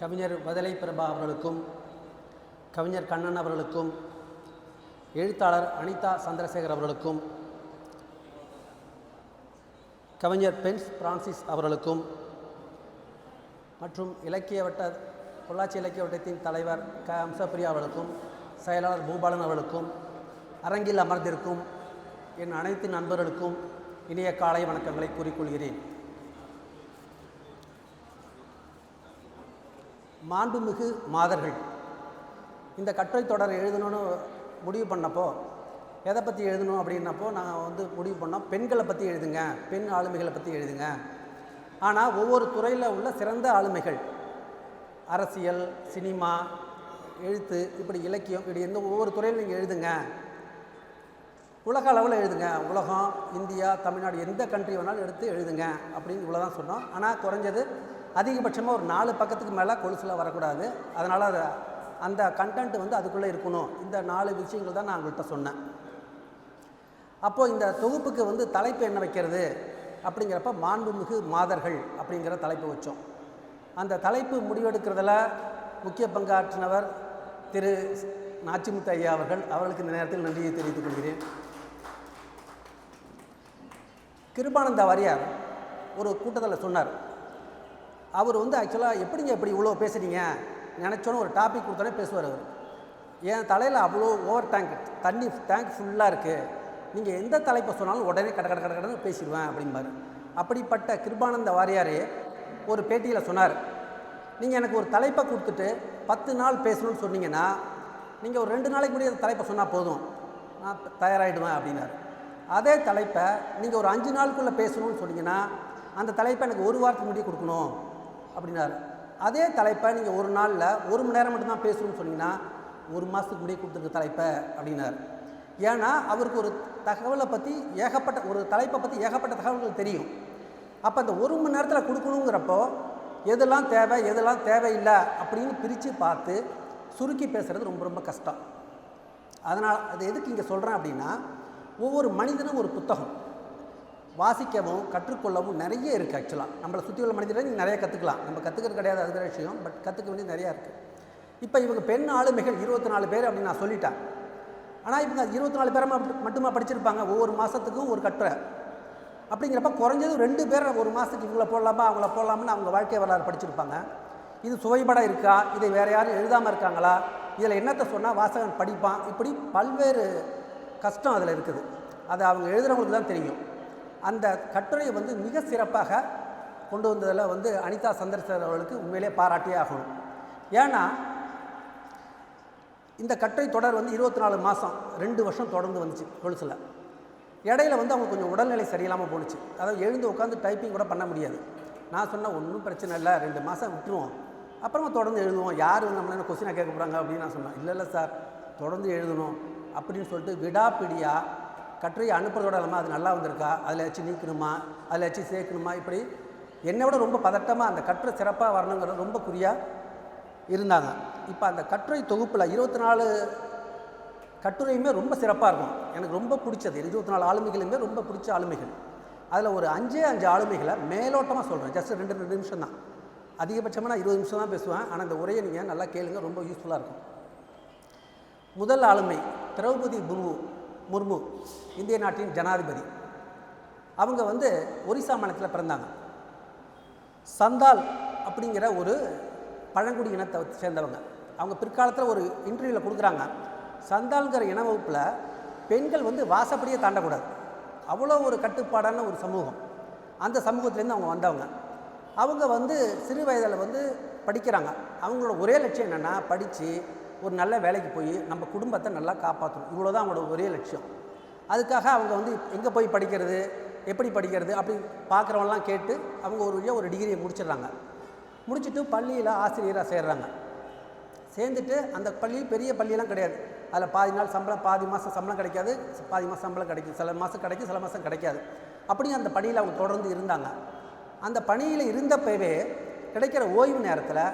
கவிஞர் வதலை பிரபா அவர்களுக்கும் கவிஞர் கண்ணன் அவர்களுக்கும் எழுத்தாளர் அனிதா சந்திரசேகர் அவர்களுக்கும் கவிஞர் பென்ஸ் பிரான்சிஸ் அவர்களுக்கும் மற்றும் இலக்கிய வட்ட பொள்ளாச்சி இலக்கிய வட்டத்தின் தலைவர் க. அம்சப்பிரியா அவர்களுக்கும் செயலாளர் பூபாலன் அவர்களுக்கும் அரங்கில் அமர்ந்திருக்கும் என் அனைத்து நண்பர்களுக்கும் இனிய காலை வணக்கங்களை கூறிக்கொள்கிறேன். மாண்புமிகு மாதர்கள். இந்த கட்டுரை தொடர் எழுதணும்னு முடிவு பண்ணப்போ எதை பற்றி எழுதணும் அப்படின்னப்போ நான் வந்து முடிவு பண்ணோம் பெண்களை பற்றி எழுதுங்க பெண் ஆளுமைகளை பற்றி எழுதுங்க. ஆனால் ஒவ்வொரு துறையில் உள்ள சிறந்த ஆளுமைகள் அரசியல் சினிமா எழுத்து இப்படி இலக்கியம் இப்படி எந்த ஒவ்வொரு துறையில் நீங்கள் எழுதுங்க. உலக அளவில் எழுதுங்க. உலகம் இந்தியா தமிழ்நாடு எந்த கண்ட்ரி வேணாலும் எடுத்து எழுதுங்க அப்படின்னு இவ்வளோ தான் சொன்னோம். ஆனால் குறைஞ்சது அதிகபட்சமாக ஒரு நாலு பக்கத்துக்கு மேலே கொலுசில் வரக்கூடாது. அதனால் அது அந்த கண்டென்ட் வந்து அதுக்குள்ளே இருக்கணும். இந்த நாலு விஷயங்கள் தான் நான் உங்கள்கிட்ட சொன்னேன். அப்போது இந்த தொகுப்புக்கு வந்து தலைப்பு என்ன வைக்கிறது? அப்படிங்கிறப்ப மாண்புமிகு மாதர்கள் அப்படிங்கிற தலைப்பு வச்சோம். அந்த தலைப்பு முடிவெடுக்கிறதுல முக்கிய பங்காற்றினவர் திரு நாச்சிமுத்து ஐயா அவர்கள். அவர்களுக்கு இந்த நேரத்தில் நன்றியை தெரிவித்துக் கொள்கிறேன். கிருபானந்த வாரியார் ஒரு கூட்டத்தில் சொன்னார். அவர் வந்து ஆக்சுவலாக எப்படிங்க எப்படி இவ்வளோ பேசுகிறீங்க நினச்சோன்னு ஒரு டாபிக் கொடுத்தோன்னே பேசுவார் அவர். என் தலையில் அவ்வளோ ஓவர் டேங்க் தண்ணி டேங்க் ஃபுல்லாக இருக்குது நீங்கள் எந்த தலைப்பை சொன்னாலும் உடனே கட கட கட கடன்னு பேசிடுவேன் அப்படிம்பார். அப்படிப்பட்ட கிருபானந்த வாரியார் ஒரு பேட்டியில் சொன்னார். நீங்கள் எனக்கு ஒரு தலைப்பை கொடுத்துட்டு பத்து நாள் பேசணும்னு சொன்னீங்கன்னா நீங்கள் ஒரு ரெண்டு நாளைக்கு முன்னாடி அந்த தலைப்பை சொன்னால் போதும். நான் தயாராகிடுவேன் அப்படின்னாரு. அதே தலைப்பை நீங்கள் ஒரு அஞ்சு நாளுக்குள்ளே பேசணும்னு சொன்னீங்கன்னா அந்த தலைப்பை எனக்கு ஒரு வாரத்துக்கு முன்னாடி கொடுக்கணும். அப்படின்னாரு. அதே தலைப்பை நீங்கள் ஒரு நாளில் ஒரு மணி நேரம் மட்டும்தான் பேசணும்னு சொன்னீங்கன்னா ஒரு மாதத்துக்கு முடிய கொடுத்துருக்க தலைப்பை அப்படின்னாரு. ஏன்னா அவருக்கு ஒரு தகவலை பற்றி ஏகப்பட்ட ஒரு தலைப்பை பற்றி ஏகப்பட்ட தகவல்கள் தெரியும். அப்போ அந்த ஒரு மணி நேரத்தில் கொடுக்கணுங்கிறப்போ எதெல்லாம் தேவை எதெல்லாம் தேவையில்லை அப்படின்னு பிரித்து பார்த்து சுருக்கி பேசுகிறது ரொம்ப ரொம்ப கஷ்டம். அதனால் அது எதுக்கு இங்கே சொல்கிறேன் அப்படின்னா ஒவ்வொரு மனிதனும் ஒரு புத்தகம். வாசிக்கவும் கற்றுக்கொள்ளவும் நிறைய இருக்குது ஆக்சுவலாக நம்மளை சுற்றி உள்ள மனிதர்கள் நீங்கள் நிறைய கற்றுக்கலாம் நம்ம கற்றுக்கிறது கிடையாது அது விஷயம் பட் கற்றுக்க வேண்டியது நிறையா இருக்குது இப்போ இவங்க பெண் ஆளுமைகள் இருபத்தி நாலு பேர் அப்படின்னு நான் சொல்லிட்டேன். ஆனால் இவங்க இருபத்தி நாலு பேரை மட்டுமா படிச்சிருப்பாங்க. ஒவ்வொரு மாதத்துக்கும் ஒரு கட்டுரை. அப்படிங்கிறப்ப குறைஞ்சது ரெண்டு பேர் ஒரு மாதத்துக்கு இவங்கள போடலாமா அவங்கள போடலாம்னு அவங்க வாழ்க்கை வரலாறு படிச்சிருப்பாங்க. இது சுவைபடம் இருக்கா? இதை வேறு யாரும் எழுதாமல் இருக்காங்களா? இதில் என்னத்தை சொன்னால் வாசகன் படிப்பான்? இப்படி பல்வேறு கஷ்டம் அதில் இருக்குது. அது அவங்க எழுதுகிறவங்களுக்கு தான் தெரியும். அந்த கட்டுரையை வந்து மிக சிறப்பாக கொண்டு வந்ததில் வந்து அனிதா சந்திரசேகர் அவர்களுக்கு உண்மையிலே பாராட்டியே ஆகணும். ஏன்னா இந்த கட்டுரை தொடர் வந்து இருபத்தி நாலு மாதம் ரெண்டு வருஷம் தொடர்ந்து வந்துச்சு கொலுசில். இடையில வந்து அவங்க கொஞ்சம் உடல்நிலை சரியில்லாமல் போணுச்சு. அதாவது எழுந்து உட்காந்து டைப்பிங் கூட பண்ண முடியாது. நான் சொன்ன ஒன்றும் பிரச்சனை இல்லை ரெண்டு மாதம் விட்டுருவோம். அப்புறமா தொடர்ந்து எழுதுவோம். யார் நம்மளே கொஸ்டினாக கேட்க போகிறாங்க அப்படின்னு நான் சொன்னேன். இல்லை இல்லை சார் தொடர்ந்து எழுதணும் அப்படின்னு சொல்லிட்டு விடாப்பிடியாக கட்டுரையை அனுப்புறதோட இல்லாமல் அது நல்லா வந்திருக்கா? அதில் வச்சு நீக்கணுமா? அதில் வச்சு சேர்க்கணுமா? இப்படி என்னை விட ரொம்ப பதட்டமாக அந்த கட்டுரை சிறப்பாக வரணுங்கிறது ரொம்ப குறியாக இருந்தாங்க. இப்போ அந்த கட்டுரை தொகுப்பில் இருபத்தி நாலு கட்டுரையுமே ரொம்ப சிறப்பாக இருக்கும். எனக்கு ரொம்ப பிடிச்சது. இருபத்தி நாலு ஆளுமைகளுமே ரொம்ப பிடிச்ச ஆளுமைகள். அதில் ஒரு அஞ்சே அஞ்சு ஆளுமைகளை மேலோட்டமாக சொல்கிறேன் ஜஸ்ட் ரெண்டு ரெண்டு நிமிஷம் தான். அதிகபட்சமாக நான் இருபது நிமிஷம் தான் பேசுவேன். ஆனால் இந்த உரையை நீங்கள் நல்லா கேளுங்க. ரொம்ப யூஸ்ஃபுல்லாக இருக்கும். முதல் ஆளுமை திரௌபதி முர்மு முர்மு இந்திய நாட்டின் ஜனாதிபதி. அவங்க வந்து ஒரிசா மாநிலத்தில் பிறந்தாங்க. சந்தால் அப்படிங்கிற ஒரு பழங்குடி இனத்தை சேர்ந்தவங்க. அவங்க பிற்காலத்தில் ஒரு இன்டர்வியூவில் கொடுக்குறாங்க. சந்தால்கிற இன வகுப்பில் பெண்கள் வந்து வாசப்படியே தாண்டக்கூடாது. அவ்வளோ ஒரு கட்டுப்பாடான ஒரு சமூகம். அந்த சமூகத்துலேருந்து அவங்க வந்தவங்க. அவங்க வந்து சிறு வயதில் வந்து படிக்கிறாங்க. அவங்களோட ஒரே லட்சியம் என்னென்னா படித்து ஒரு நல்ல வேலைக்கு போய் நம்ம குடும்பத்தை நல்லா காப்பாற்றணும். இவ்வளோ தான் அவங்களோட ஒரே லட்சியம். அதுக்காக அவங்க வந்து எங்கே போய் படிக்கிறது எப்படி படிக்கிறது அப்படி பார்க்குறவங்களாம் கேட்டு அவங்க ஒரு வழியாக ஒரு டிகிரியை முடிச்சிடுறாங்க. முடிச்சுட்டு பள்ளியில் ஆசிரியராக சேர்றாங்க. சேர்ந்துட்டு அந்த பள்ளி பெரிய பள்ளியெல்லாம் கிடையாது. அதில் பாதி நாள் சம்பளம் பாதி மாதம் சம்பளம் கிடைக்காது. பாதி மாதம் சம்பளம் கிடைக்கும். சில மாதம் கிடைக்கும் சில மாதம் கிடைக்காது. அப்படியும் அந்த பணியில் அவங்க தொடர்ந்து இருந்தாங்க. அந்த பணியில் இருந்தப்பவே கிடைக்கிற ஓய்வு நேரத்தில்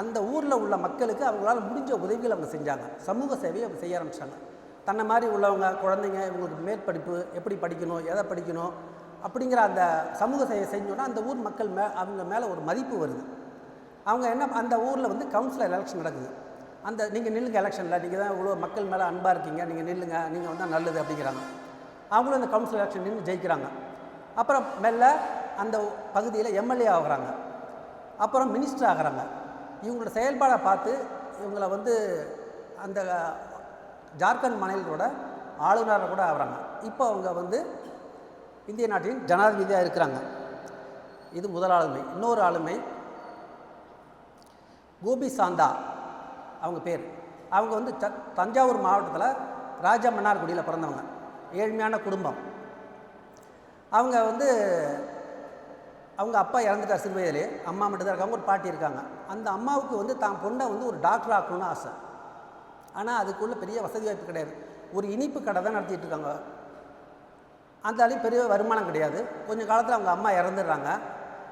அந்த ஊரில் உள்ள மக்களுக்கு அவங்களால் முடிஞ்ச உதவிகள் அவங்க செஞ்சாங்க. சமூக சேவையை அவங்க செய்ய ஆரம்பிச்சாங்க. தன்னை மாதிரி உள்ளவங்க குழந்தைங்க இவங்களுக்கு மேற்படிப்பு எப்படி படிக்கணும் எதை படிக்கணும் அப்படிங்கிற அந்த சமூக சேவை செஞ்சோன்னா அந்த ஊர் மக்கள் மே அவங்க மேலே ஒரு மதிப்பு வருது. அவங்க என்ன அந்த ஊரில் வந்து கவுன்சிலர் எலெக்ஷன் நடக்குது. அந்த நீங்கள் நில்லுங்க எலெக்ஷனில் நீங்கள் தான் இவ்வளோ மக்கள் மேலே அன்பாக இருக்கீங்க நீங்கள் நில்லுங்க நீங்கள் வந்தால் நல்லது அப்படிங்கிறாங்க. அவங்களும் அந்த கவுன்சிலர் எலெக்ஷன் நின்று ஜெயிக்கிறாங்க. அப்புறம் மெல்ல அந்த பகுதியில் எம்எல்ஏ ஆகுறாங்க. அப்புறம் மினிஸ்டர் ஆகுறாங்க. இவங்களோட செயல்பாடை பார்த்து இவங்களை வந்து அந்த ஜார்க்கண்ட் மாநிலத்தோட ஆளுநராக கூட ஆகிறாங்க. இப்போ அவங்க வந்து இந்திய நாட்டின் ஜனாதிபதியாக இருக்கிறாங்க. இது முதல் ஆளுமை. இன்னொரு ஆளுமை கோபி சாந்தா அவங்க பேர். அவங்க வந்து த தஞ்சாவூர் மாவட்டத்தில் ராஜா மன்னார்குடியில் பிறந்தவங்க. ஏழ்மையான குடும்பம். அவங்க வந்து அவங்க அப்பா இறந்துட்டார் சிறு வயதிலே. அம்மா மட்டும் தான் இருக்காங்க ஒரு பாட்டி இருக்காங்க. அந்த அம்மாவுக்கு வந்து தான் பொண்ணை வந்து ஒரு டாக்டர் ஆக்கணும்னு ஆசை. ஆனால் அதுக்குள்ளே பெரிய வசதி வாய்ப்பு கிடையாது. ஒரு இனிப்பு கடை தான் நடத்திட்டு இருக்காங்க. அந்த அளவு பெரிய வருமானம் கிடையாது. கொஞ்சம் காலத்தில் அவங்க அம்மா இறந்துடுறாங்க.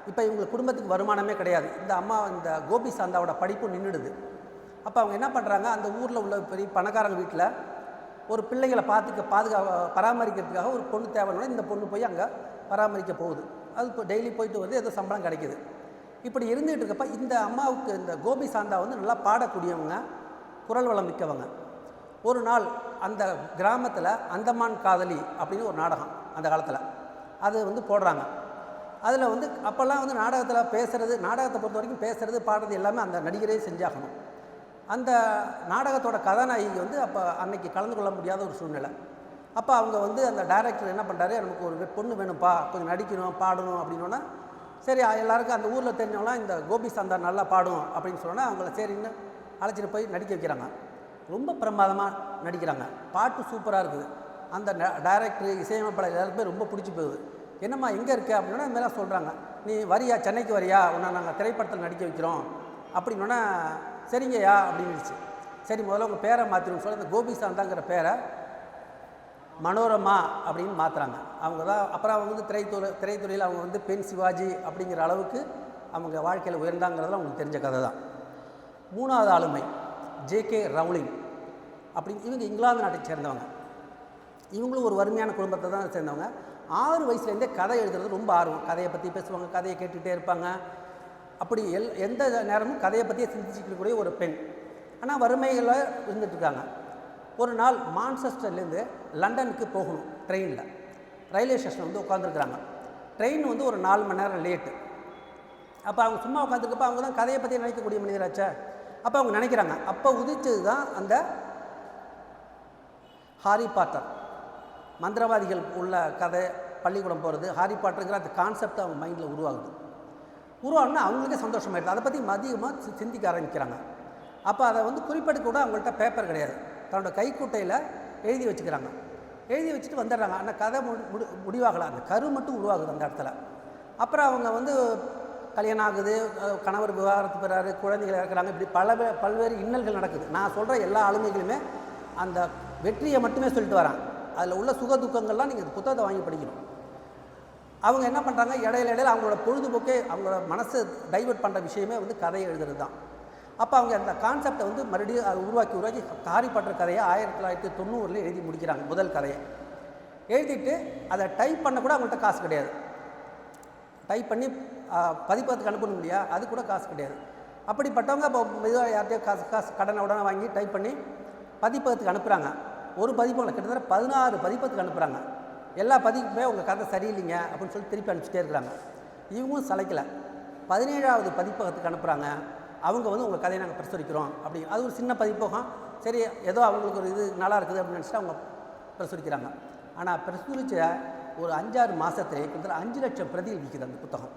இப்போ இவங்க குடும்பத்துக்கு வருமானமே கிடையாது. இந்த அம்மா இந்த கோபி சாந்தாவோட படிப்பு நின்றுடுது. அப்போ அவங்க என்ன பண்ணுறாங்க அந்த ஊரில் உள்ள பெரிய பணக்காரங்க வீட்டில் ஒரு பிள்ளைகளை பார்த்துக்க பாதுகா பராமரிக்கிறதுக்காக ஒரு பொண்ணு தேவைன்னா இந்த பொண்ணு போய் அங்கே பராமரிக்க போகுது. அது இப்போ டெய்லி போயிட்டு வந்து ஏதோ சம்பளம் கிடைக்கிது. இப்படி இருந்துகிட்டு இருக்கப்ப இந்த அம்மாவுக்கு இந்த கோபி சாந்தா வந்து நல்லா பாடக்கூடியவங்க குரல் வளம் மிக்கவங்க. ஒரு நாள் அந்த கிராமத்தில் அந்தமான் காதலி அப்படின்னு ஒரு நாடகம் அந்த காலத்தில். அது வந்து போடுறாங்க. அதில் வந்து அப்போல்லாம் வந்து நாடகத்தில் பேசுகிறது நாடகத்தை பொறுத்த வரைக்கும் பேசுகிறது பாடுறது எல்லாமே அந்த நடிகரே செஞ்சாகணும். அந்த நாடகத்தோட கதாநாயகி வந்து அப்போ அன்னைக்கு கலந்து கொள்ள முடியாத ஒரு சூழ்நிலை. அப்போ அவங்க வந்து அந்த டைரக்டர் என்ன பண்ணுறாரு நமக்கு ஒரு பொண்ணு வேணும்ப்பா கொஞ்சம் நடிக்கணும் பாடணும் அப்படின்னோன்னா சரி எல்லாருக்கும் அந்த ஊரில் தெரிஞ்சவங்களாம் இந்த கோபி சாந்தா நல்லா பாடும் அப்படின்னு சொன்னோன்னா அவங்கள சரின்னு அழைச்சிட்டு போய் நடிக்க வைக்கிறாங்க. ரொம்ப பிரமாதமாக நடிக்கிறாங்க. பாட்டு சூப்பராக இருக்குது. அந்த டைரக்டர் இசையமைப்பாளர் எல்லாருக்குமே ரொம்ப பிடிச்சி போகுது. என்னம்மா எங்கே இருக்க? அப்படின்னா மேலே சொல்கிறாங்க நீ வரியா? சென்னைக்கு வரியா? உன்னை நாங்கள் திரைப்படத்தில் நடிக்க வைக்கிறோம். அப்படின்னோன்னா சரிங்கய்யா அப்படின்னுச்சு. சரி முதல்ல உங்கள் பேரை மாற்றிடும் சொல்லி அந்த கோபி சாந்தாங்கிற பேரை மனோரமா அப்படின்னு மாற்றுறாங்க அவங்க தான் அப்புறம் அவங்க வந்து திரைத்துறை திரைத்துறையில் அவங்க வந்து பெண் சிவாஜி அப்படிங்கிற அளவுக்கு அவங்க வாழ்க்கையில் உயர்ந்தாங்கிறது அவங்களுக்கு தெரிஞ்ச கதை தான். மூணாவது ஆளுமை ஜேகே ரவுலிங் அப்படி இவங்க இங்கிலாந்து நாட்டை சேர்ந்தவங்க. இவங்களும் ஒரு வறுமையான குடும்பத்தை தான் சேர்ந்தவங்க. ஆறு வயசுலேருந்தே கதை எழுதுறது ரொம்ப ஆர்வம். கதையை பற்றி பேசுவாங்க கதையை கேட்டுகிட்டே இருப்பாங்க. அப்படி எல் எந்த நேரமும் கதையை பற்றியே சிந்திச்சுக்கக்கூடிய ஒரு பெண். ஆனால் வறுமையில் இருந்துட்டு இருக்காங்க. ஒரு நாள் மான்செஸ்டர்லேருந்து லண்டனுக்கு போகணும் ட்ரெயினில். ரயில்வே ஸ்டேஷன் வந்து உட்காந்துருக்குறாங்க. ட்ரெயின் வந்து ஒரு நாலு மணி நேரம் லேட்டு. அப்போ அவங்க சும்மா உட்காந்துருக்கப்ப அவங்க தான் கதையை பற்றி நினைக்கக்கூடிய மனிதராச்சா அப்போ அவங்க நினைக்கிறாங்க. அப்போ உதித்தது தான் அந்த ஹாரி பாட்டர். மந்திரவாதிகள் உள்ள கதை பள்ளிக்கூடம் போகிறது ஹாரி பாட்டருங்கிற அந்த கான்செப்ட் அவங்க மைண்டில் உருவாகுது. உருவாகுனா அவங்களுக்கே சந்தோஷமாயிடுது அதை பற்றி அதிகமாக சி- சிந்திக்க ஆரம்பிக்கிறாங்க. அப்போ அதை வந்து குறிப்பெடுக்க கூட அவங்கள்ட்ட பேப்பர் கிடையாது. தன்னோட கைக்குட்டையில் எழுதி வச்சுக்கிறாங்க. எழுதி வச்சுட்டு வந்துடுறாங்க. ஆனால் கதை முடி முடிவாகலாம் அந்த கரு மட்டும் உருவாகுது அந்த இடத்துல. அப்புறம் அவங்க வந்து கல்யாணம் ஆகுது. கணவர் விவகாரத்து பெறாரு குழந்தைகள் இறக்குறாங்க. இப்படி பல பல்வேறு இன்னல்கள் நடக்குது. நான் சொல்கிற எல்லா ஆளுமைகளுமே அந்த வெற்றியை மட்டுமே சொல்லிட்டு வரான். அதில் உள்ள சுக துக்கங்கள்லாம் நீங்கள் இந்த புத்தகத்தை வாங்கி படிக்கணும். அவங்க என்ன பண்ணுறாங்க இடையில இடையில அவங்களோட பொழுதுபோக்கே அவங்களோட மனசை டைவெர்ட் பண்ணுற விஷயமே வந்து கதையை எழுதுறது தான் அப்போ அவங்க அந்த கான்செப்டை வந்து மறுபடியும் அதை உருவாக்கி உருவாக்கி ஹாரி கதையை ஆயிரத்தி தொள்ளாயிரத்தி தொண்ணூறில் எழுதி முடிக்கிறாங்க முதல் கதையை. எழுதிட்டு அதை டைப் பண்ண கூட அவங்கள்ட்ட காசு கிடையாது. டைப் பண்ணி ஆ, அனுப்பணும் இல்லையா? அது கூட காசு கிடையாது. அப்படிப்பட்டவங்க இப்போ மெதுவாக யார்கிட்டயோ காசு காசு கடனை உடனே வாங்கி டைப் பண்ணி பதிப்பகத்துக்கு அனுப்புகிறாங்க ஒரு பதிப்பகம் கிட்டத்தட்ட பதினாறு பதிப்பகத்துக்கு அனுப்புகிறாங்க எல்லா பதிப்புமே உங்கள் கதை சரியில்லைங்க அப்படின்னு சொல்லி திருப்பி அனுப்பிச்சிட்டே இருக்கிறாங்க. இவங்களும் சளைக்கலை. பதினேழாவது பதிப்பகத்துக்கு அனுப்புகிறாங்க அவங்க வந்து உங்கள் கதையை நாங்கள் பிரசுரிக்கிறோம் அப்படி அது ஒரு சின்ன பதிப்போகம். சரி ஏதோ அவங்களுக்கு ஒரு இது நல்லா இருக்குது அப்படின்னு நினச்சிட்டு அவங்க பிரசுரிக்கிறாங்க. ஆனால் பிரசுரித்த ஒரு அஞ்சாறு மாதத்திலே கிட்டத்தட்ட அஞ்சு லட்சம் பிரதிகள் விற்கிது அந்த புத்தகம்.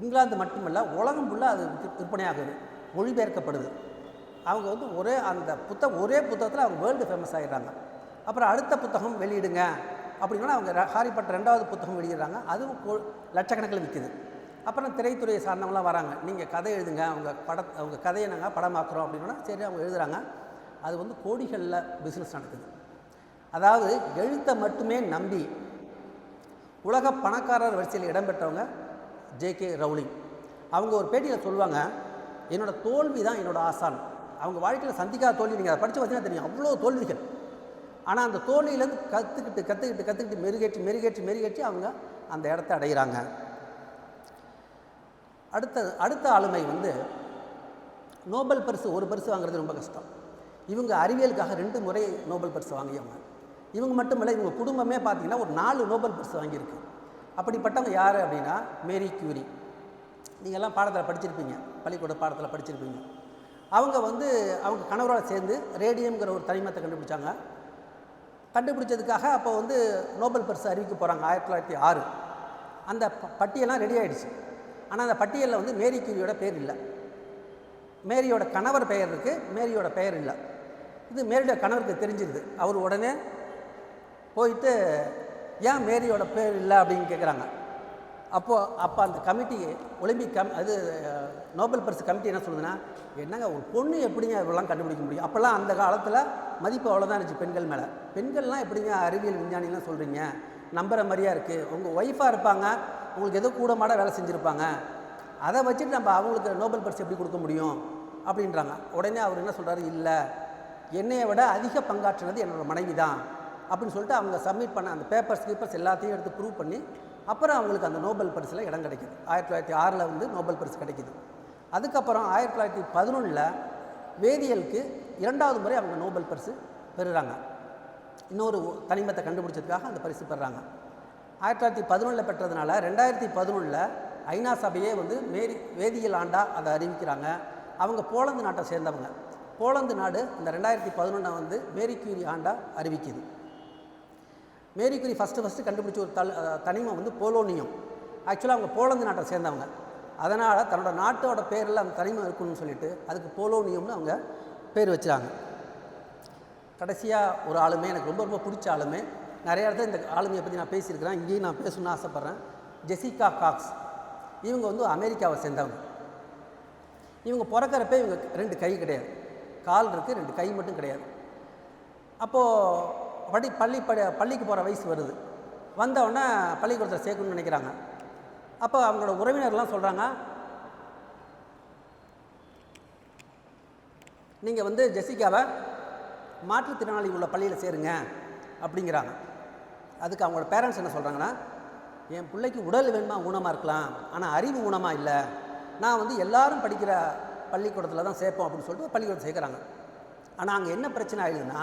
இங்கிலாந்து மட்டுமல்ல உலகம் ஃபுல்லாக அது விற்பனையாகுது. மொழிபெயர்க்கப்படுது. அவங்க வந்து ஒரே அந்த புத்தகம் ஒரே புத்தகத்தில் அவங்க வேர்ல்டு ஃபேமஸ் ஆகிடுறாங்க அப்புறம் அடுத்த புத்தகம் வெளியிடுங்க அப்படின்னா அவங்க ஹாரிப்பட்ட ரெண்டாவது புத்தகம் வெளியிடுறாங்க. அதுவும் லட்சக்கணக்கில் விற்கிது அப்புறம் திரைத்துறையை சார்ந்தவங்களாம் வராங்க. நீங்கள் கதை எழுதுங்க அவங்க பட அவங்க கதையை நாங்கள் படமாக்குறோம் அப்படின்னா சரி அவங்க எழுதுகிறாங்க அது வந்து கோடிகளில் பிஸ்னஸ் நடக்குது. அதாவது எழுத்தை மட்டுமே நம்பி உலக பணக்காரர் வரிசையில் இடம்பெற்றவங்க ஜேகே ரவுலிங். அவங்க ஒரு பேட்டியில் சொல்லுவாங்க என்னோடய தோல்வி தான் என்னோட ஆசான். அவங்க வாழ்க்கையில் சந்திக்காத தோல்வி நீங்கள் அதை படித்து பார்த்தீங்கன்னா தெரியும். அவ்வளோ தோல்விகள். ஆனால் அந்த தோல்வியிலேருந்து கற்றுக்கிட்டு கற்றுக்கிட்டு கற்றுக்கிட்டு மெருகேற்றி மெருகேற்றி மெருகேற்றி அவங்க அந்த இடத்த அடைகிறாங்க அடுத்த அடுத்த ஆளுமை வந்து நோபல் பரிசு ஒரு பரிசு வாங்குறது ரொம்ப கஷ்டம். இவங்க அறிவியலுக்காக ரெண்டு முறை நோபல் பரிசு வாங்கியவங்க. இவங்க மட்டும் இல்லை இவங்க குடும்பமே பார்த்தீங்கன்னா ஒரு நாலு நோபல் பரிசு வாங்கியிருக்கு. அப்படிப்பட்டவங்க யார் அப்படின்னா மேரி கியூரி. நீங்கள்லாம் பாடத்தில் படிச்சிருப்பீங்க. பள்ளிக்கூட பாடத்தில் படிச்சிருப்பீங்க. அவங்க வந்து அவங்க கணவரோட சேர்ந்து ரேடியம்ங்கிற ஒரு தனிமத்தை கண்டுபிடிச்சாங்க. கண்டுபிடிச்சதுக்காக அப்போ வந்து நோபல் பரிசு அறிவிக்க போகிறாங்க ஆயிரத்தி தொள்ளாயிரத்தி ஆறு. அந்த ப- ரெடி ஆகிடுச்சு ஆனால் அந்த பட்டியலில் வந்து மேரி கியூரியோட பேர் இல்லை. மேரியோட கணவர் பெயர் இருக்குது மேரியோட பெயர் இல்லை. இது மேரியோட கணவருக்கு தெரிஞ்சிருது. அவர் உடனே போயிட்டு ஏன் மேரியோட பேர் இல்லை? அப்படின்னு கேட்குறாங்க அப்போது அப்போ அந்த கமிட்டி ஒலிம்பிக் கம் அது நோபல் பரிசு கமிட்டி என்ன சொல்லுதுன்னா என்னங்க ஒரு பொண்ணு எப்படிங்க இவ்வளோலாம் கண்டுபிடிக்க முடியும்? அப்போல்லாம் அந்த காலத்தில் மதிப்பு அவ்வளோதான் இருந்துச்சு பெண்கள் மேலே. பெண்கள்லாம் எப்படிங்க அறிவியல் விஞ்ஞானிலாம் சொல்கிறீங்க நம்புகிற மாதிரியா இருக்குது உங்கள் ஒய்ஃபாக இருப்பாங்க. உங்களுக்கு ஏதோ கூட மாட வேலை செஞ்சுருப்பாங்க. அதை வச்சுட்டு நம்ம அவங்களுக்கு நோபல் பரிசு எப்படி கொடுக்க முடியும்? அப்படின்றாங்க. உடனே அவர் என்ன சொல்கிறாரு இல்லை. என்னையை விட அதிக பங்காற்றினது என்னோட மனைவி தான். அப்படின்னு சொல்லிட்டு அவங்க சப்மிட் பண்ண அந்த பேப்பர்ஸ் கீப்பர்ஸ் எல்லாத்தையும் எடுத்து ப்ரூவ் பண்ணி அப்புறம் அவங்களுக்கு அந்த நோபல் பரிசில் இடம் கிடைக்கிது. ஆயிரத்தி தொள்ளாயிரத்தி ஆறில் வந்து நோபல் பரிசு கிடைக்கிது. அதுக்கப்புறம் ஆயிரத்தி தொள்ளாயிரத்தி பதினொன்றில் வேதியியலுக்கு இரண்டாவது முறை அவங்க நோபல் பரிசு பெறுறாங்க. இன்னொரு தனிமத்தை கண்டுபிடிச்சதுக்காக அந்த பரிசு பெறுறாங்க. ஆயிரத்தி தொள்ளாயிரத்தி பதினொன்றில் பெற்றதுனால ரெண்டாயிரத்தி பதினொன்றில் ஐநா சபையே வந்து மேரி வேதியியல் ஆண்டா அதை அறிவிக்கிறாங்க. அவங்க போலந்து நாட்டை சேர்ந்தவங்க. போலந்து நாடு இந்த ரெண்டாயிரத்தி பதினொன்றை வந்து மேரி கியூரி ஆண்டா அறிவிக்குது. மேரி கியூரி ஃபஸ்ட்டு ஃபஸ்ட்டு கண்டுபிடிச்ச ஒரு தல் தனிமம் வந்து போலோனியம். ஆக்சுவலாக அவங்க போலந்து நாட்டை சேர்ந்தவங்க. அதனால் தன்னோட நாட்டோட பேரில் அந்த தனிமம் இருக்கணும்னு சொல்லிட்டு அதுக்கு போலோனியம்னு அவங்க பேர் வச்சுறாங்க. கடைசியாக ஒரு ஆளுமே எனக்கு ரொம்ப ரொம்ப பிடிச்ச ஆளுமே நிறைய இடத்துல இந்த ஆளுமையை பற்றி நான் பேசியிருக்கிறேன். இங்கேயும் நான் பேசணும்னு ஆசைப்பட்றேன். Jessica Cox. இவங்க வந்து அமெரிக்காவை சேர்ந்தவங்க. இவங்க பிறக்கிறப்ப இவங்க ரெண்டு கை கிடையாது. கால் இருக்குது ரெண்டு கை மட்டும் கிடையாது. அப்போது படி பள்ளி படி பள்ளிக்கு போகிற வயசு வருது. வந்தவுடனே பள்ளிக்கூடத்தில் சேர்க்கணும்னு நினைக்கிறாங்க. அப்போ அவங்களோட உறவினர்லாம் சொல்கிறாங்க நீங்கள் வந்து ஜெசிகாவை மாற்றுத்திறனாளி உள்ள பள்ளியில் சேருங்க அப்படிங்கிறாங்க. அதுக்கு அவங்களோட பேரண்ட்ஸ் என்ன சொல்கிறாங்கன்னா என் பிள்ளைக்கு உடல் வேணுமா? ஊனமாக இருக்கலாம். ஆனால் அறிவு ஊனமாக இல்லை. நான் வந்து எல்லாரும் படிக்கிற பள்ளிக்கூடத்தில் தான் சேர்ப்போம் அப்படின்னு சொல்லிட்டு பள்ளிக்கூடம் சேர்க்குறாங்க. ஆனால் அங்கே என்ன பிரச்சனை ஆயிடுதுன்னா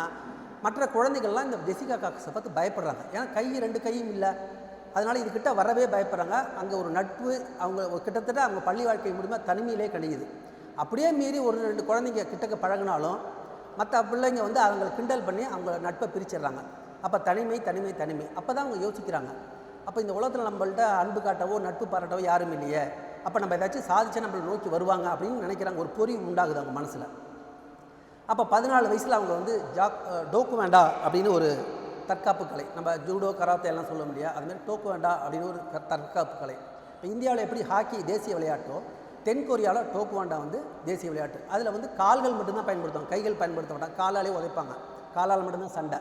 மற்ற குழந்தைகள்லாம் இந்த ஜெசிகா காக்கஸை பார்த்து பயப்படுறாங்க. ஏன்னா கை ரெண்டு கையும் இல்லை. அதனால் இதுக்கிட்ட வரவே பயப்படுறாங்க. அங்கே ஒரு நட்பு அவங்க ஒரு கிட்டத்தட்ட அவங்க பள்ளி வாழ்க்கை முடியுமா தனிமையிலே கழியுது. அப்படியே மீறி ஒரு ரெண்டு குழந்தைங்க கிட்டக்க பழகினாலும் மற்ற பிள்ளைங்க வந்து அவங்களை கிண்டல் பண்ணி அவங்க நட்பை பிரிச்சிடுறாங்க. அப்போ தனிமை தனிமை தனிமை. அப்போ தான் அவங்க யோசிக்கிறாங்க. அப்போ இந்த உலகத்தில் நம்மள்ட்ட அன்பு காட்டவோ நட்பு பாராட்டவோ யாரும் இல்லையே. அப்போ நம்ம ஏதாச்சும் சாதிச்சு நம்மளை நோக்கி வருவாங்க அப்படின்னு நினைக்கிறாங்க. ஒரு பொறி உண்டாகுது அவங்க மனசில். அப்போ பதினாலு வயசில் அவங்க வந்து ஜாக் டோக்குவேண்டா அப்படின்னு ஒரு தற்காப்பு கலை. நம்ம ஜூடோ கராத்தே எல்லாம் சொல்ல முடியாது அதுமாதிரி டோக்குவேண்டா அப்படின்னு ஒரு க- தற்காப்பு கலை. இப்போ இந்தியாவில் எப்படி ஹாக்கி தேசிய விளையாட்டோ தென் கொரியாவில் டோக்குவாண்டா வந்து தேசிய விளையாட்டு. அதில் வந்து கால்கள் மட்டும்தான் பயன்படுத்துவாங்க. கைகள் பயன்படுத்த மாட்டாங்க காலாலே உதைப்பாங்க. காலால் மட்டும்தான் சண்டை.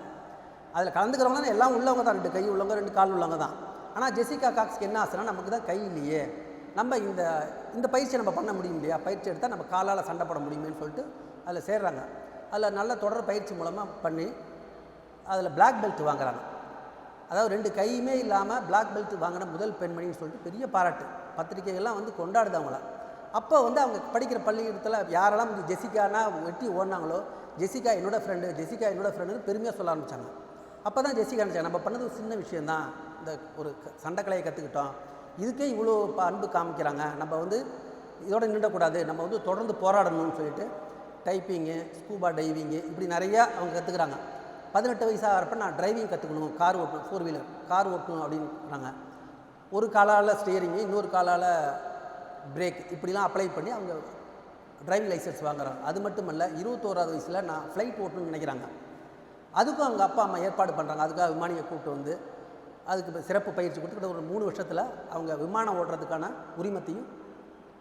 அதில் கலந்துக்கிறவங்க தான் எல்லாம் உள்ளவங்க தான். ரெண்டு கை உள்ளவங்க ரெண்டு கால் உள்ளவங்க தான். ஆனால் ஜெசிகா காக்ஸ்க்கு என்ன ஆசைனா நமக்கு தான் கை இல்லையே. நம்ம இந்த இந்த பயிற்சியை நம்ம பண்ண முடியும் இல்லையா? பயிற்சி எடுத்தால் நம்ம காலால் சண்டை போட முடியுமேன்னு சொல்லிட்டு அதில் சேர்றாங்க. அதில் நல்ல தொடர் பயிற்சி மூலமாக பண்ணி அதில் பிளாக் பெல்ட் வாங்குறாங்க. அதாவது ரெண்டு கையுமே இல்லாமல் பிளாக் பெல்ட் வாங்கின முதல் பெண்மணின்னு சொல்லிட்டு பெரிய பாராட்டு. பத்திரிகைகள்லாம் வந்து கொண்டாடுது அவங்கள. அப்போ வந்து அவங்க படிக்கிற பள்ளிக்கூடத்தில் யாரெல்லாம் ஜெசிகானா வெட்டி ஓடினாங்களோ ஜெசிகா என்னோடய ஃப்ரெண்டு ஜெசிகா என்னோடய ஃப்ரெண்டுன்னு பெருமையாக சொல்ல ஆரம்பித்தாங்க அப்போ தான் ஜெசிகா நினச்சாங்க நம்ம பண்ணது ஒரு சின்ன விஷயந்தான் இந்த ஒரு க- சண்டைக்கலையை கற்றுக்கிட்டோம் இதுக்கே இவ்வளோ இப்போ அன்பு காமிக்கிறாங்க. நம்ம வந்து இதோட நின்றக்கூடாது நம்ம வந்து தொடர்ந்து போராடணும்னு சொல்லிட்டு டைப்பிங்கு ஸ்கூபா டைவிங்கு இப்படி நிறையா அவங்க கற்றுக்குறாங்க பதினெட்டு வயசாகிறப்ப நான் டிரைவிங் கற்றுக்கணும் கார் ஓட்டணும் ஃபோர் வீலர் கார் ஓட்டணும் அப்படின்றாங்க. ஒரு காலால் ஸ்டியரிங்கு இன்னொரு காலால் பிரேக் இப்படிலாம் அப்ளை பண்ணி அவங்க டிரைவிங் லைசன்ஸ் வாங்குறாங்க. அது மட்டும் இல்லை இருபத்தோராவது வயசில் நான் ஃப்ளைட் ஓட்டணும்னு நினைக்கிறாங்க. அதுக்கும் அவங்க அப்பா அம்மா ஏற்பாடு பண்ணுறாங்க அதுக்காக விமானியை கூப்பிட்டு வந்து அதுக்கு சிறப்பு பயிற்சி கொடுத்து ஒரு மூணு வருஷத்தில் அவங்க விமானம் ஓடுறதுக்கான உரிமத்தையும்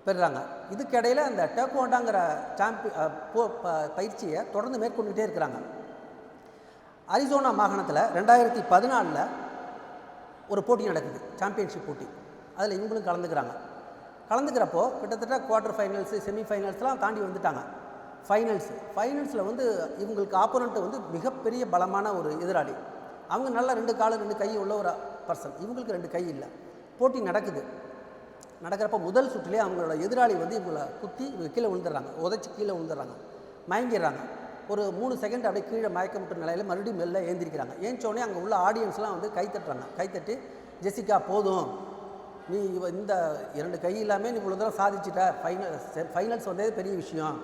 பெறுறாங்க. இதுக்கிடையில் அந்த டேக்கோண்டாங்கிற சாம்பி போ- ப- பயிற்சியை தொடர்ந்து மேற்கொண்டுகிட்டே இருக்கிறாங்க. அரிசோனா மாகாணத்தில் ரெண்டாயிரத்தி பதினாலில் ஒரு போட்டி நடக்குது சாம்பியன்ஷிப் போட்டி. அதில் இவங்களும் கலந்துக்கிறாங்க. கலந்துக்கிறப்போ கிட்டத்தட்ட குவார்ட்டர் ஃபைனல்ஸு செமி ஃபைனல்ஸ்லாம் தாண்டி வந்துட்டாங்க. ஃபைனல்ஸ் ஃபைனல்ஸில் வந்து இவங்களுக்கு ஆப்போனண்ட்டு வந்து மிகப்பெரிய பலமான ஒரு எதிராளி. அவங்க நல்ல ரெண்டு காலம் ரெண்டு கை உள்ள ஒரு பர்சன் இவங்களுக்கு ரெண்டு கை இல்லை. போட்டி நடக்குது. நடக்கிறப்ப முதல் சுற்றுலேயே அவங்களோட எதிராளி வந்து இவங்களை குத்தி இவங்க கீழே விழுந்துடுறாங்க. உதைச்சி கீழே விழுந்துடுறாங்க. மயங்கிடுறாங்க. ஒரு மூணு செகண்ட் அப்படியே கீழே மயக்கமிட்ட நிலையில் மறுபடியும் மெல்ல ஏந்திரிக்கிறாங்க. ஏஞ்சோடனே அங்கே உள்ள ஆடியன்ஸ்லாம் வந்து கைத்தட்டுறாங்க கைத்தட்டி ஜெசிகா போதும். நீ இவ இந்த இரண்டு கை இல்லாமல் நீ இவ்வளோ தூரம் சாதிச்சிட்ட. ஃபைனல் ஃபைனல்ஸ் வந்ததே பெரிய விஷயம்.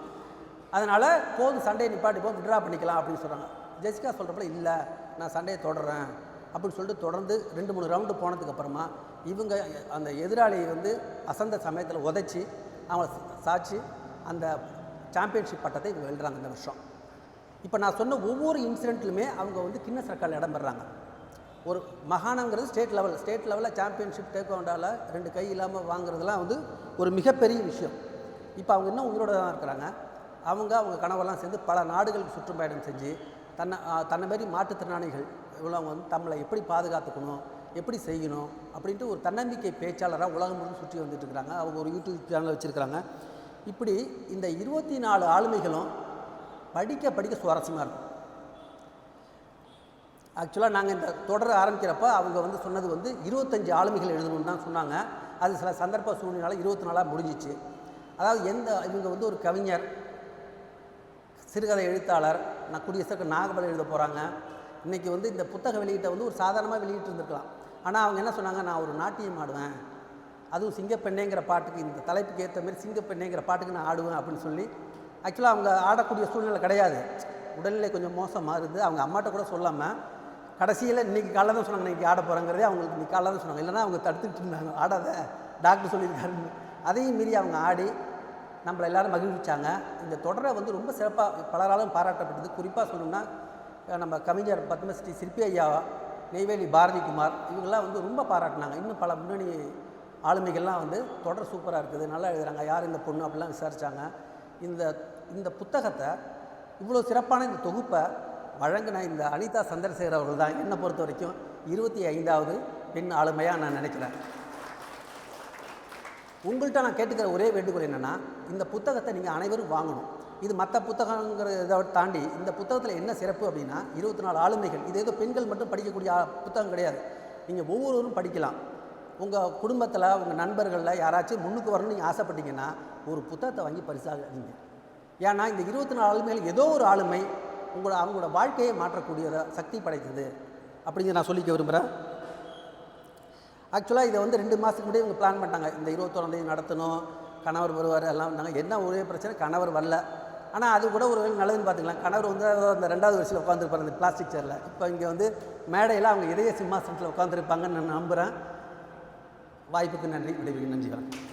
அதனால் போதும் சண்டையை நிப்பாட்டிப்போம் விட்ரா பண்ணிக்கலாம் அப்படின்னு சொல்கிறாங்க ஜெசிகா சொல்கிறப்பல இல்லை நான் சண்டையை தொடர்றேன். அப்படின்னு சொல்லிட்டு தொடர்ந்து ரெண்டு மூணு ரவுண்டு போனதுக்கப்புறமா இவங்க அந்த எதிராளியை வந்து அசந்த சமயத்தில் உதைச்சி அவங்கள சாட்சி அந்த சாம்பியன்ஷிப் பட்டத்தை இவங்க வெல்றாங்க இந்த வருஷம். இப்போ நான் சொன்ன ஒவ்வொரு இன்சிடெண்ட்லுமே அவங்க வந்து கின்னஸ் ரெக்கார்டில் இடம் பெறாங்க. ஒரு மகாணங்கிறது ஸ்டேட் லெவல் ஸ்டேட் லெவலில் சாம்பியன்ஷிப் டேக்வாண்டாவில் ரெண்டு கை இல்லாமல் வாங்குறதுலாம் வந்து ஒரு மிகப்பெரிய விஷயம். இப்போ அவங்க இன்னும் உயிரோட தான் இருக்கிறாங்க. அவங்க அவங்க கனவெல்லாம் சேர்ந்து பல நாடுகளுக்கு சுற்றுப்பயணம் செஞ்சு தன்னை தன்னை மாதிரி மாற்றுத்திறனாளிகள் இவ்வளோ வந்து தமிழை எப்படி பாதுகாத்துக்கணும் எப்படி செய்யணும் அப்படின்ட்டு ஒரு தன்னம்பிக்கை பேச்சாளராக உலகம் முழுவதும் சுற்றி வந்துட்டு இருக்கிறாங்க அவங்க ஒரு யூடியூப் சேனல் வச்சுருக்கிறாங்க. இப்படி இந்த இருபத்தி நாலு ஆளுமைகளும் படிக்க படிக்க சுவாரஸ்யமாக இருக்கும். ஆக்சுவலாக நாங்கள் இந்த தொடர ஆரம்பிக்கிறப்ப அவங்க வந்து சொன்னது வந்து இருபத்தஞ்சு ஆளுமைகள் எழுதணும்னு தான் சொன்னாங்க. அது சில சந்தர்ப்ப சூழ்நிலை இருபத்தி நாளாக முடிஞ்சிச்சு. அதாவது எந்த இவங்க வந்து ஒரு கவிஞர் சிறுகதை எழுத்தாளர் நான் குடியரசுக்கு நாகபலம் எழுத போகிறாங்க இன்றைக்கி வந்து இந்த புத்தக வெளியீட்டை வந்து ஒரு சாதாரணமாக வெளியிட்டு இருந்திருக்கலாம் ஆனால் அவங்க என்ன சொன்னாங்க? நான் ஒரு நாட்டியம் ஆடுவேன். அதுவும் சிங்கப்பெண்ணேங்கிற பாட்டுக்கு இந்த தலைப்புக்கு ஏற்ற மாதிரி சிங்கப்பெண்ணேங்கிற பாட்டுக்கு நான் ஆடுவேன் அப்படின்னு சொல்லி ஆக்சுவலாக அவங்க ஆடக்கூடிய சூழ்நிலை கிடையாது. உடல்நிலை கொஞ்சம் மோசமாக இருந்து அவங்க அம்மாட்ட கூட சொல்லாமல் கடைசியில் இன்றைக்கி காலைல தான் சொன்னாங்க இன்றைக்கி ஆட போகிறேங்கிறதே அவங்களுக்கு இன்றைக்கி காலைல தான் சொன்னாங்க. இல்லைன்னா அவங்க தடுத்துட்டு இருந்தாங்க. ஆடாத டாக்டர் சொல்லியிருக்காருன்னு. அதையும் மீறி அவங்க ஆடி நம்மளை எல்லாரும் மகிழ்விச்சாங்க. இந்த தொடரை வந்து ரொம்ப சிறப்பாக பலராலும் பாராட்டப்பட்டது. குறிப்பாக சொல்லணும்னா நம்ம கவிஞர் பத்மஸ்ரீ சிற்பி ஐயா நெய்வேலி பாரதிகுமார் இவங்கெல்லாம் வந்து ரொம்ப பாராட்டினாங்க. இன்னும் பல முன்னணி ஆளுமைகள்லாம் வந்து தொடர் சூப்பராக இருக்குது நல்லா எழுதுகிறாங்க யார் இந்த பொண்ணு? அப்படிலாம் விசாரித்தாங்க இந்த இந்த புத்தகத்தை இவ்வளோ சிறப்பான இந்த தொகுப்பை வழங்கின இந்த அனிதா சந்திரசேகர் அவர்கள் தான் என்னை பொறுத்த வரைக்கும் இருபத்தி ஐந்தாவது பெண் ஆளுமையாக நான் நினைக்கிறேன். உங்கள்கிட்ட நான் கேட்டுக்கிற ஒரே வேண்டுகோள் என்னென்னா இந்த புத்தகத்தை நீங்கள் அனைவரும் வாங்கணும். இது மற்ற புத்தகங்கிற இதை தாண்டி இந்த புத்தகத்தில் என்ன சிறப்பு அப்படின்னா இருபத்தி நாலு ஆளுமைகள். இது ஏதோ பெண்கள் மட்டும் படிக்கக்கூடிய புத்தகம் கிடையாது. நீங்கள் ஒவ்வொருவரும் படிக்கலாம். உங்கள் குடும்பத்தில் உங்கள் நண்பர்களில் யாராச்சும் முன்னுக்கு வரணும்னு நீங்கள் ஆசைப்பட்டீங்கன்னா ஒரு புத்தகத்தை வாங்கி பரிசாக நீங்கள் ஏன்னா இந்த இருபத்தி நாலு ஆளுமைகள் ஏதோ ஒரு ஆளுமை உங்களோட அவங்களோட வாழ்க்கையை மாற்றக்கூடிய சக்தி படைத்தது அப்படிங்கிற நான் சொல்லிக்க விரும்புகிறேன் ஆக்சுவலாக இதை வந்து ரெண்டு மாதத்துக்கு முன்னாடி இவங்க பிளான் பண்ணிட்டாங்க. இந்த இருபத்தோராம் நடத்தணும். கணவர் வருவார் எல்லாம் வந்தாங்க என்ன ஒரே பிரச்சனை கணவர் வரல. ஆனால் அது கூட ஒரு நல்லதுன்னு பார்த்துக்கலாம். கணவர் வந்து அந்த ரெண்டாவது வருஷத்தில் உட்காந்துருப்பார் அந்த பிளாஸ்டிக் சேரில் இப்போ இங்கே வந்து மேடையில் அவங்க இதய சிம்மாசனத்தில் உட்காந்துருப்பாங்கன்னு நான் நம்புகிறேன் வாய்ப்புக்கு நன்றி விடைபெறுகிறேன். நன்றி வரேன்